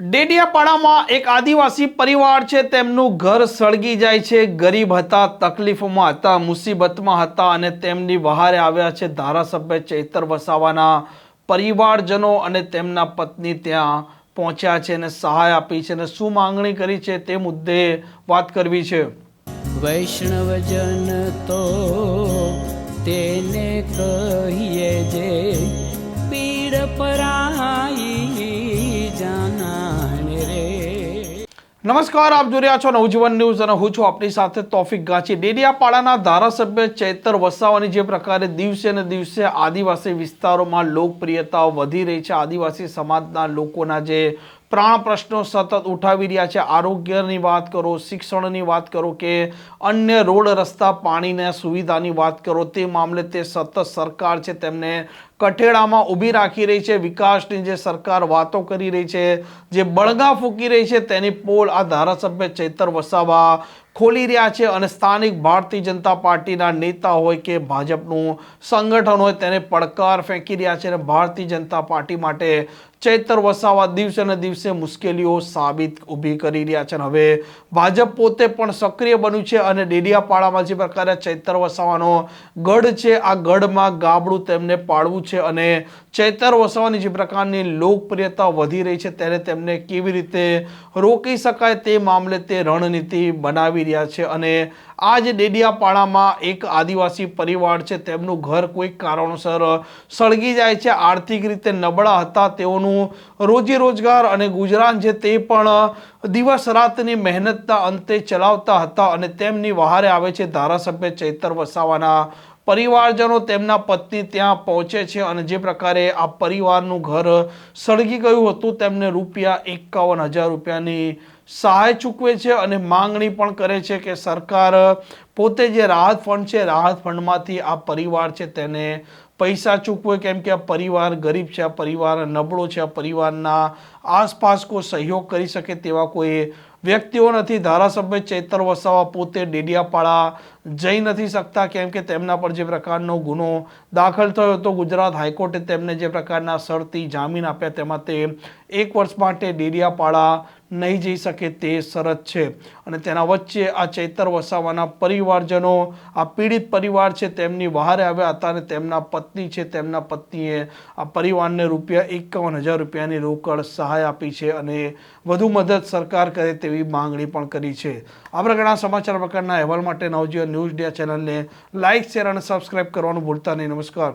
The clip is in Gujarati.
ડેડિયાપાડામાં એક આદિવાસી પરિવાર છે, તેમનું ઘર સળગી જાય છે. ગરીબ હતા, તકલીફોમાં હતા, મુસીબતમાં હતા અને તેમની બહારે આવ્યા છે ધારાસભ્ય ચૈતર વસાવાના પરિવારજનો અને તેમના પત્ની ત્યાં પહોંચ્યા છે અને સહાય આપી છે અને શું માંગણી કરી છે તે મુદ્દે વાત કરવી છે. વૈષ્ણવજન તો તેને કહીએ જે નમસ્કાર, આપ જોઈ રહ્યા છો નવજીવન ન્યૂઝ અને હું છું આપની સાથે તોફિક ગાંચી. ડેડિયાપાડાના ધારાસભ્ય ચૈતર વસાવાની જે પ્રકારે દિવસે ને દિવસે આદિવાસી વિસ્તારોમાં લોકપ્રિયતા વધી રહી છે. આદિવાસી સમાજના લોકોના જે પ્રાણ પ્રશ્નો સતત ઉઠાવી રહ્યા છે. આરોગ્યની વાત કરો, શિક્ષણની વાત કરો કે અન્ય રોડ રસ્તા પાણીના સુવિધાની વાત કરો, તે મામલે તે સતત સરકાર છે. તેમને કઠેડામાં ઊભી રાખી રહી છે. વિકાસની જે સરકાર વાતો કરી રહી છે, જે બળગા ફૂંકી રહી છે, તેની પોલ આ ધારાસભ્ય ચૈતર વસાવા ખોલી રહ્યા છે અને સ્થાનિક ભારતીય જનતા પાર્ટીના નેતા હોય કે ભાજપનું સંગઠન હોય તેને પડકાર ફેંકી રહ્યા છે અને ભારતીય જનતા પાર્ટી માટે ચૈતર વસાવા દિવસે ને દિવસે મુશ્કેલીઓ સાબિત ઊભી કરી રહ્યા છે. અને હવે ભાજપ પોતે પણ સક્રિય બન્યું છે અને ડેડિયાપાડામાં જે પ્રકારે ચૈતર વસાવાનો ગઢ છે, આ ગઢમાં ગાબડું તેમને પાડવું છે અને ચૈતર વસાવાની જે પ્રકારની લોકપ્રિયતા વધી રહી છે તેને તેમને કેવી રીતે રોકી શકાય તે મામલે તે રણનીતિ બનાવી રહ્યા છે અને આ જ ડેડિયાપાડામાં એક આદિવાસી પરિવાર છે તેમનું ઘર કોઈક કારણોસર સળગી જાય છે, આર્થિક રીતે નબળા હતા, તેઓનું રોજી રોજગાર અને ગુજરાન છે તે પણ દિવસ રાતની મહેનતના અંતે ચલાવતા હતા અને તેમની વહારે આવે છે ધારાસભ્ય ચૈતર વસાવાના પરિવારજનો તેમના પત્ની ત્યાં પહોંચે છે અને જે પ્રકારે આ પરિવારનું ઘર સળગી ગયું હતું, તેમને રૂપિયા એકાવન હજાર રૂપિયાની સહાય ચૂકવે છે અને માંગણી પણ કરે છે કે સરકાર પોતે જે રાહત ફંડ છે, રાહત ફંડમાંથી આ પરિવાર છે તેને પૈસા ચૂકવે. કેમ કે આ પરિવાર ગરીબ છે, આ પરિવાર નબળો છે, આ પરિવારના આસપાસ કોઈ સહયોગ કરી શકે તેવા કોઈ વ્યક્તિઓ નથી ધારાસભ્ય ચેતર વસાવા પોતે ડેડિયાપાડા જઈ નથી શકતા, કેમ કે તેમના પર જે પ્રકારનો ગુનો દાખલ થયો હતો, ગુજરાત હાઈકોર્ટે તેમને જે પ્રકારના શરતી જામીન આપ્યા, તેમાં તે એક વર્ષ માટે ડેડિયાપાડા નહીં જઈ શકે તે શરત છે. અને તેના વચ્ચે આ ચૈતર વસાવાના પરિવારજનો, આ પીડિત પરિવાર છે તેમની બહાર આવ્યા હતા અને તેમના પત્ની છે તેમના પત્નીએ આ પરિવારને રૂપિયા એકાવન હજાર રૂપિયાની રોકડ સહાય આપી છે અને વધુ મદદ સરકાર કરે તેવી માંગણી પણ કરી છે. આ પ્રકારના સમાચાર પ્રકારના અહેવાલ માટે નવજીવન ન્યૂઝ ડે ચેનલને લાઇક શેર અને સબસ્ક્રાઇબ કરવાનું ભૂલતા નહીં. નમસ્કાર.